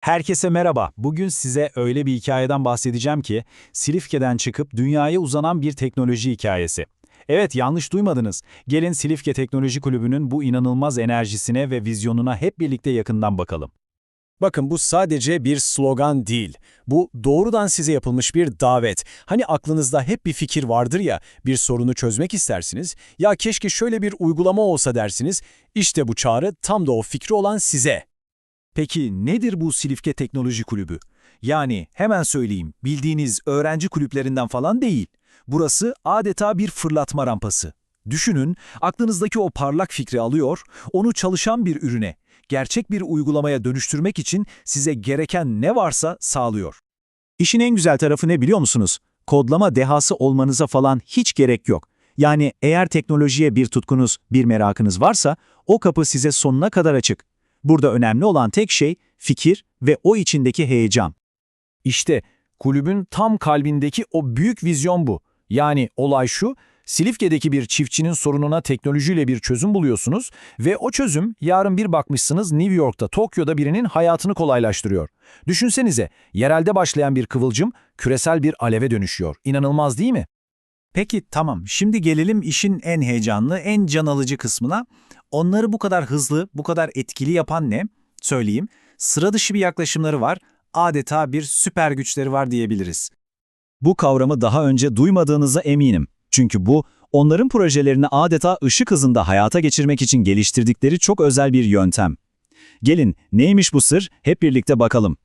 Herkese merhaba. Bugün size öyle bir hikayeden bahsedeceğim ki, Silifke'den çıkıp dünyaya uzanan bir teknoloji hikayesi. Evet, yanlış duymadınız. Gelin Silifke Teknoloji Kulübü'nün bu inanılmaz enerjisine ve vizyonuna hep birlikte yakından bakalım. Bakın bu sadece bir slogan değil. Bu doğrudan size yapılmış bir davet. Hani aklınızda hep bir fikir vardır ya, bir sorunu çözmek istersiniz. Ya keşke şöyle bir uygulama olsa dersiniz. İşte bu çağrı tam da o fikri olan size. Peki nedir bu Silifke Teknoloji Kulübü? Yani hemen söyleyeyim, bildiğiniz öğrenci kulüplerinden falan değil. Burası adeta bir fırlatma rampası. Düşünün, aklınızdaki o parlak fikri alıyor, onu çalışan bir ürüne, gerçek bir uygulamaya dönüştürmek için size gereken ne varsa sağlıyor. İşin en güzel tarafı ne biliyor musunuz? Kodlama dehası olmanıza falan hiç gerek yok. Yani eğer teknolojiye bir tutkunuz, bir merakınız varsa o kapı size sonuna kadar açık. Burada önemli olan tek şey fikir ve o içindeki heyecan. İşte kulübün tam kalbindeki o büyük vizyon bu. Yani olay şu, Silifke'deki bir çiftçinin sorununa teknolojiyle bir çözüm buluyorsunuz ve o çözüm yarın bir bakmışsınız New York'ta, Tokyo'da birinin hayatını kolaylaştırıyor. Düşünsenize, yerelde başlayan bir kıvılcım küresel bir aleve dönüşüyor. İnanılmaz değil mi? Peki tamam, şimdi gelelim işin en heyecanlı, en can alıcı kısmına. Onları bu kadar hızlı, bu kadar etkili yapan ne? Söyleyeyim, sıra dışı bir yaklaşımları var, adeta bir süper güçleri var diyebiliriz. Bu kavramı daha önce duymadığınıza eminim. Çünkü bu, onların projelerini adeta ışık hızında hayata geçirmek için geliştirdikleri çok özel bir yöntem. Gelin, neymiş bu sır? Hep birlikte bakalım.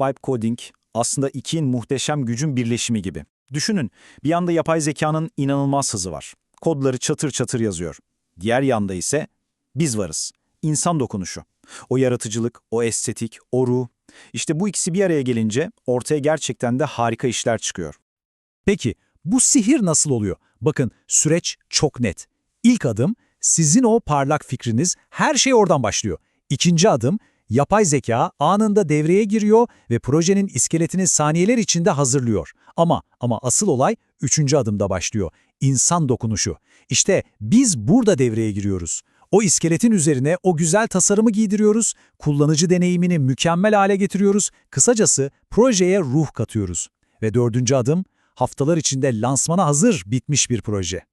Vibe coding aslında iki muhteşem gücün birleşimi gibi. Düşünün, bir yanda yapay zekanın inanılmaz hızı var. Kodları çatır çatır yazıyor. Diğer yanda ise biz varız. İnsan dokunuşu. O yaratıcılık, o estetik, o ruh. İşte bu ikisi bir araya gelince ortaya gerçekten de harika işler çıkıyor. Peki bu sihir nasıl oluyor? Bakın süreç çok net. İlk adım sizin o parlak fikriniz, her şey oradan başlıyor. İkinci adım yapay zeka anında devreye giriyor ve projenin iskeletini saniyeler içinde hazırlıyor. Ama ama asıl olay üçüncü adımda başlıyor. İnsan dokunuşu. İşte biz burada devreye giriyoruz. O iskeletin üzerine o güzel tasarımı giydiriyoruz, kullanıcı deneyimini mükemmel hale getiriyoruz, kısacası projeye ruh katıyoruz. Ve dördüncü adım, haftalar içinde lansmana hazır bitmiş bir proje.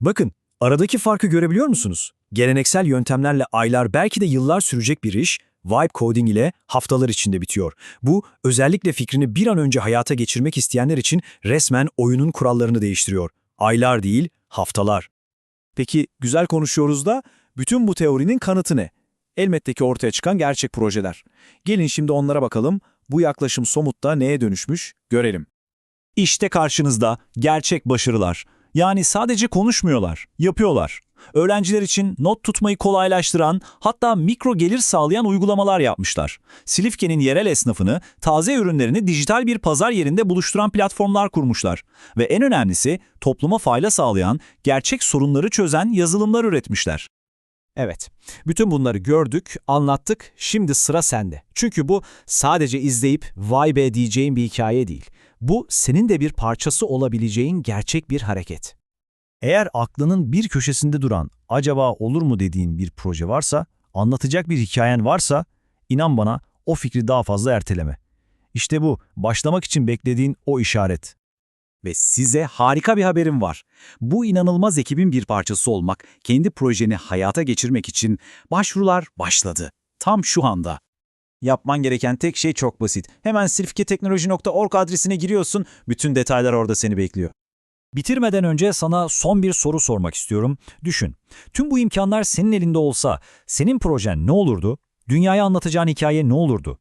Bakın, aradaki farkı görebiliyor musunuz? Geleneksel yöntemlerle aylar belki de yıllar sürecek bir iş, Vibe Coding ile haftalar içinde bitiyor. Bu, özellikle fikrini bir an önce hayata geçirmek isteyenler için resmen oyunun kurallarını değiştiriyor. Aylar değil, haftalar. Peki, güzel konuşuyoruz da, bütün bu teorinin kanıtı ne? Elbette ki ortaya çıkan gerçek projeler. Gelin şimdi onlara bakalım, bu yaklaşım somutta neye dönüşmüş, görelim. İşte karşınızda gerçek başarılar. Yani sadece konuşmuyorlar, yapıyorlar. Öğrenciler için not tutmayı kolaylaştıran, hatta mikro gelir sağlayan uygulamalar yapmışlar. Silifke'nin yerel esnafını, taze ürünlerini dijital bir pazar yerinde buluşturan platformlar kurmuşlar. Ve en önemlisi topluma fayda sağlayan, gerçek sorunları çözen yazılımlar üretmişler. Evet, bütün bunları gördük, anlattık, şimdi sıra sende. Çünkü bu sadece izleyip vay be diyeceğin bir hikaye değil. Bu senin de bir parçası olabileceğin gerçek bir hareket. Eğer aklının bir köşesinde duran, acaba olur mu dediğin bir proje varsa, anlatacak bir hikayen varsa, inan bana o fikri daha fazla erteleme. İşte bu, başlamak için beklediğin o işaret. Ve size harika bir haberim var. Bu inanılmaz ekibin bir parçası olmak, kendi projeni hayata geçirmek için başvurular başladı. Tam şu anda. Yapman gereken tek şey çok basit. Hemen silfketeknoloji.org adresine giriyorsun, bütün detaylar orada seni bekliyor. Bitirmeden önce sana son bir soru sormak istiyorum. Düşün, tüm bu imkanlar senin elinde olsa, senin projen ne olurdu? Dünyaya anlatacağın hikaye ne olurdu?